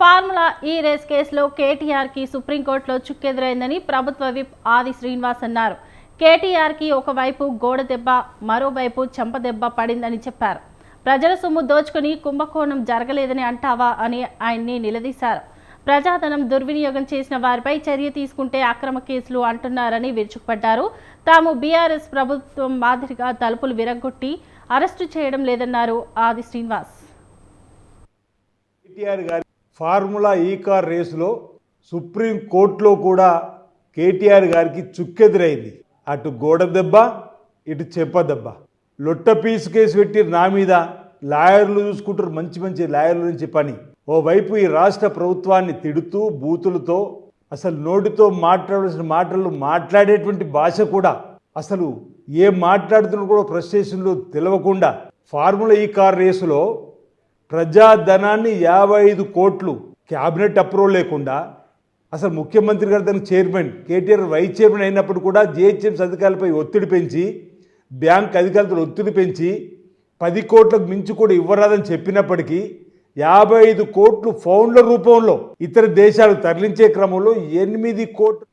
Formula ఈ race కేసులో కేటీఆర్కి సుప్రీంకోర్టులో చుక్కెదురైందని ప్రభుత్వ విప్ ఆది శ్రీనివాస్ అన్నారు. కేటీఆర్కి ఒకవైపు గోడ దెబ్బ మరోవైపు చెంపదెబ్బ పడిందని చెప్పారు. ప్రజల సొమ్ము దోచుకుని కుంభకోణం జరగలేదని అంటావా అని ఆయన్ని నిలదీశారు. ప్రజాధనం దుర్వినియోగం చేసిన వారిపై చర్య తీసుకుంటే అక్రమ కేసులు అంటున్నారని విరుచుకుపడ్డారు. తాము బీఆర్ఎస్ ప్రభుత్వం మాదిరిగా తలుపులు విరగొట్టి అరెస్టు చేయడం లేదన్నారు ఆది శ్రీనివాస్. కేటీఆర్ గారి ఫార్ములా ఈ కార్ రేసులో సుప్రీం కోర్టులో కూడా కేటీఆర్ గారికి చుక్కెదురైంది. అటు గోడ దెబ్బ ఇటు చెప్ప దెబ్బ. లొట్ట పీసు కేసు పెట్టి నా మీద లాయర్లు చూసుకుంటారు మంచి మంచి లాయర్ల నుంచి పని ఓవైపు ఈ రాష్ట్ర ప్రభుత్వాన్ని తిడుతూ బూతులతో అసలు నోటితో మాట్లాడాల్సిన మాటలు మాట్లాడేటువంటి భాష కూడా అసలు ఏం మాట్లాడుతున్నా కూడా ఫ్రస్ట్రేషన్లో తెలవకుండా ఫార్ములా ఈ కార్ రేసులో ప్రజాధనాన్ని యాభై ఐదు కోట్లు క్యాబినెట్ అప్రూవల్ లేకుండా అసలు ముఖ్యమంత్రి గారు తన చైర్మన్ కేటీఆర్ వైస్ చైర్మన్ అయినప్పుడు కూడా జిహెచ్ఎంసీ అధికారులపై ఒత్తిడి పెంచి బ్యాంక్ అధికారులతో ఒత్తిడి పెంచి పది కోట్లకు మించి కూడా ఇవ్వరాదని చెప్పినప్పటికీ యాభై ఐదు కోట్లు ఫౌండ్ల రూపంలో ఇతర దేశాలు తరలించే క్రమంలో ఎనిమిది కోట్లు